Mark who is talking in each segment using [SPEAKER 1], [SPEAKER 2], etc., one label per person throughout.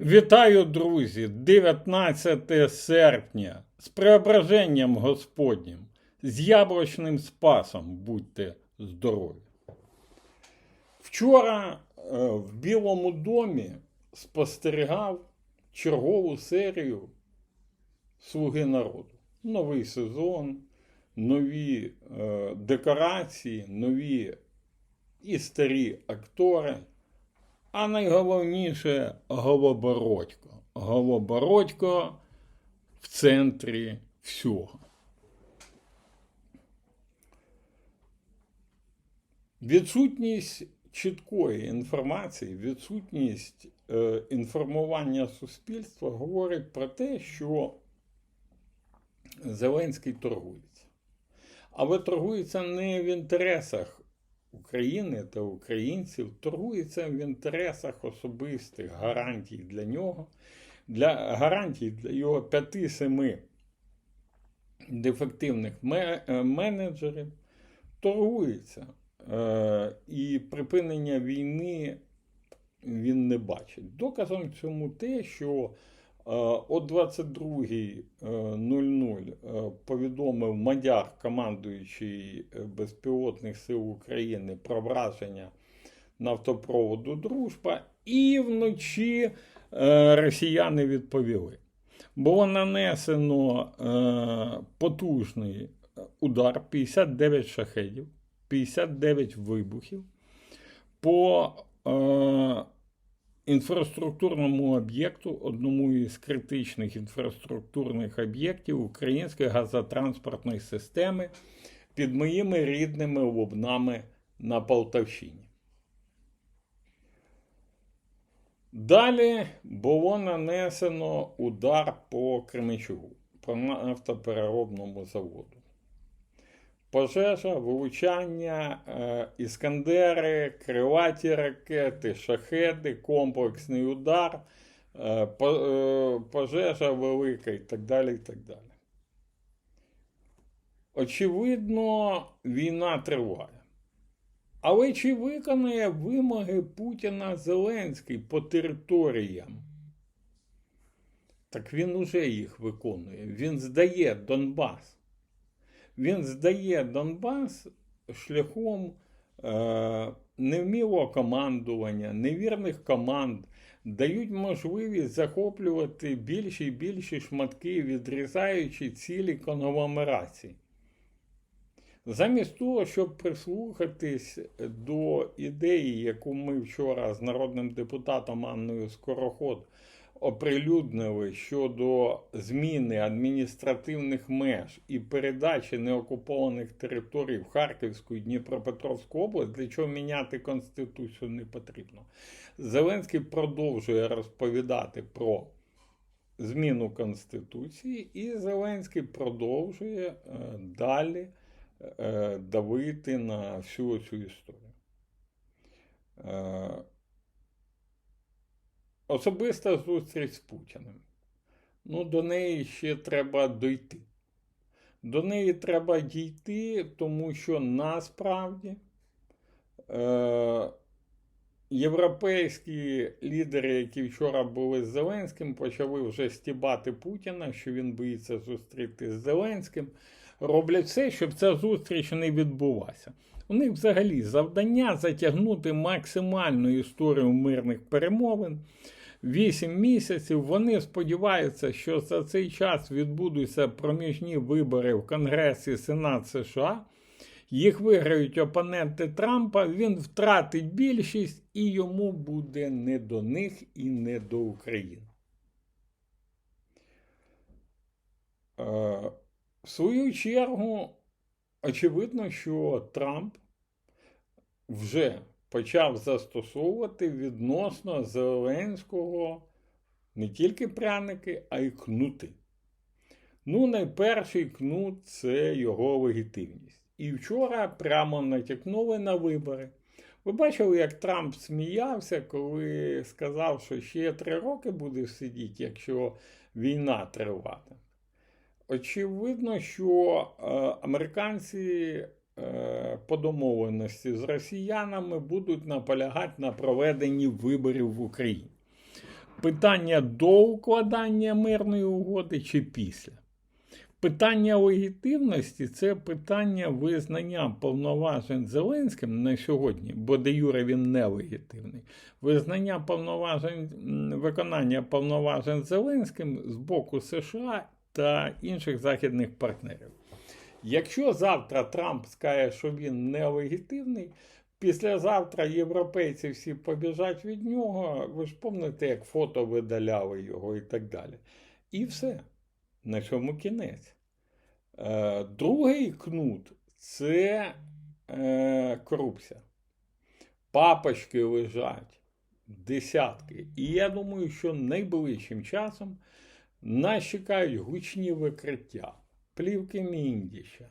[SPEAKER 1] Вітаю, друзі! 19 серпня з преображенням Господнім, з яблучним спасом будьте здорові. Вчора е, в Білому домі спостерігав чергову серію Слуги народу. Новий сезон, нові е, декорації, нові і старі актори. А найголовніше Голобородько. Голобородько в центрі всього. Відсутність чіткої інформації, відсутність е, інформування суспільства говорить про те, що Зеленський торгується. Але торгується не в інтересах України та українців торгується в інтересах особистих гарантій для нього, для гарантій для його 5-7 дефективних е, менеджерів, торгується. Е, І припинення війни він не бачить. Доказом цьому те, що о 22.00 е, повідомив Мадяр, командуючий е, безпілотних сил України, про враження нафтопроводу Дружба, і вночі е, росіяни відповіли. Було нанесено е, потужний удар 59 шахедів, 59 вибухів по е, інфраструктурному об'єкту, одному із критичних інфраструктурних об'єктів української газотранспортної системи під моїми рідними лубнами на Полтавщині. Далі було нанесено удар по Кременчугу, по нафтопереробному заводу. Пожежа, вилучання, е, іскандери, крилаті ракети, шахеди, комплексний удар, е, е, пожежа велика і так далі. і так далі. Очевидно, війна триває. Але чи виконає вимоги Путіна Зеленський по територіям? Так він уже їх виконує. Він здає Донбас. Він здає Донбас шляхом е, невмілого командування, невірних команд, дають можливість захоплювати більші і більші шматки, відрізаючи цілі конгломерації. Замість того, щоб прислухатись до ідеї, яку ми вчора з народним депутатом Анною Скороход оприлюднили щодо зміни адміністративних меж і передачі неокупованих територій в Харківську і Дніпропетровську область, для чого міняти Конституцію не потрібно. Зеленський продовжує розповідати про зміну Конституції, і Зеленський продовжує е, далі е, давити на всю цю історію. Особиста зустріч з Путіним. Ну, до неї ще треба дойти. До неї треба дійти, тому що насправді е, європейські лідери, які вчора були з Зеленським, почали вже стібати Путіна, що він боїться зустріти з Зеленським. Роблять все, щоб ця зустріч не відбулася. У них взагалі завдання затягнути максимальну історію мирних перемовин. Вісім місяців вони сподіваються, що за цей час відбудуться проміжні вибори в Конгресі і Сенат США. Їх виграють опоненти Трампа, він втратить більшість і йому буде не до них і не до України. Е, в свою чергу, очевидно, що Трамп вже почав застосовувати відносно Зеленського не тільки пряники, а й кнути. Ну, найперший кнут це його легітимність. І вчора прямо натякнули на вибори. Ви бачили, як Трамп сміявся, коли сказав, що ще три роки буде сидіти, якщо війна триватиме. Очевидно, що е, американці по домовленості з росіянами будуть наполягати на проведенні виборів в Україні. Питання до укладання мирної угоди чи після? Питання легітимності це питання визнання повноважень Зеленським на сьогодні, бо де Юре він нелегітимний. Визнання повноважень, виконання повноважень Зеленським з боку США та інших західних партнерів. Якщо завтра Трамп скаже, що він нелегітимний, післязавтра європейці всі побіжать від нього. Ви ж пам'ятаєте, як фото видаляли його і так далі. І все. На цьому кінець. Е, другий кнут це е, корупція. Папочки лежать десятки. І я думаю, що найближчим часом нас чекають гучні викриття, плівки Міндіща,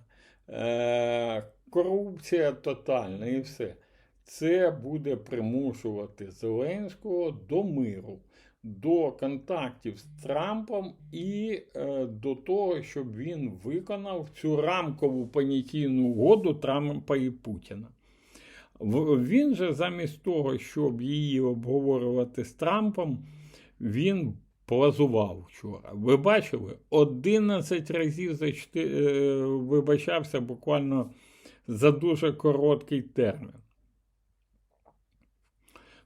[SPEAKER 1] е, корупція тотальна і все. Це буде примушувати Зеленського до миру, до контактів з Трампом і е, до того, щоб він виконав цю рамкову понятійну угоду Трампа і Путіна. Він же замість того, щоб її обговорювати з Трампом, він плазував вчора. Ви бачили? 11 разів за чти- е, вибачався буквально за дуже короткий термін.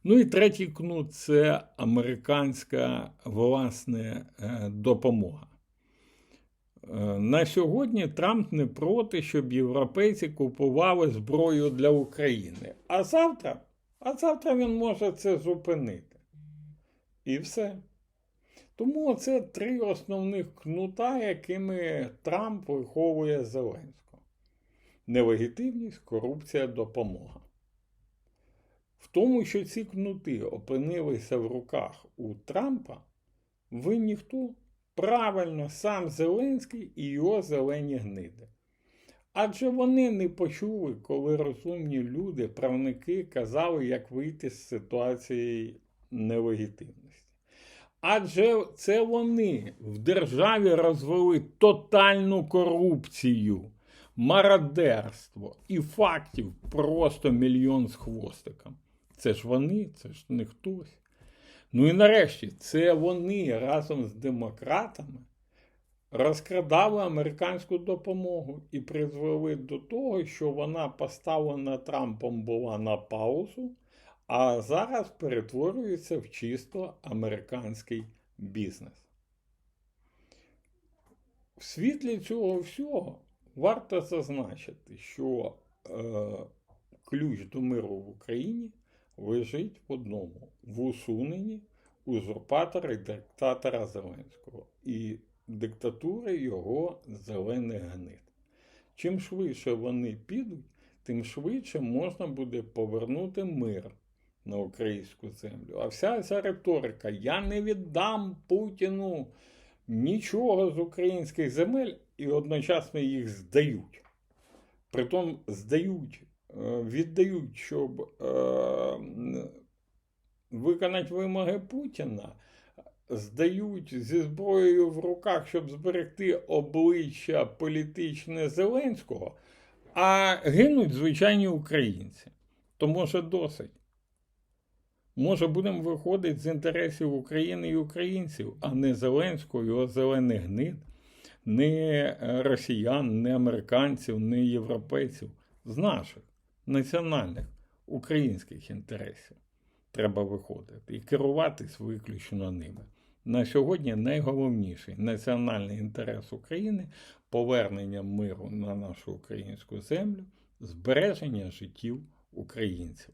[SPEAKER 1] Ну і третій кнут це американська власне е, допомога. Е, На сьогодні Трамп не проти, щоб європейці купували зброю для України. А завтра, а завтра він може це зупинити. І все. Тому це три основних кнута, якими Трамп виховує Зеленського: нелегітимність, корупція, допомога. В тому, що ці кнути опинилися в руках у Трампа, ви ніхто правильно сам Зеленський і його зелені гниди. Адже вони не почули, коли розумні люди, правники казали, як вийти з ситуації нелегітимності. Адже це вони в державі розвели тотальну корупцію, мародерство і фактів просто мільйон з хвостиком. Це ж вони, це ж не хтось. Ну і нарешті, це вони разом з демократами розкрадали американську допомогу і призвели до того, що вона поставлена Трампом була на паузу, а зараз перетворюється в чисто американський бізнес. В світлі цього всього варто зазначити, що е, ключ до миру в Україні лежить в одному в усуненні узурпатора і диктатора Зеленського і диктатури його зелених гнид. Чим швидше вони підуть, тим швидше можна буде повернути мир на українську землю. А вся ця риторика: я не віддам Путіну нічого з українських земель і одночасно їх здають. Притом здають, е, віддають, щоб е, виконати вимоги Путіна, здають зі зброєю в руках, щоб зберегти обличчя політичне Зеленського, а гинуть звичайні українці. То може досить. Може, будемо виходити з інтересів України і українців, а не Зеленського, його зелених гнид, не е, росіян, не американців, не європейців. З наших національних українських інтересів треба виходити і керуватись виключно ними. На сьогодні найголовніший національний інтерес України повернення миру на нашу українську землю, збереження життів українців.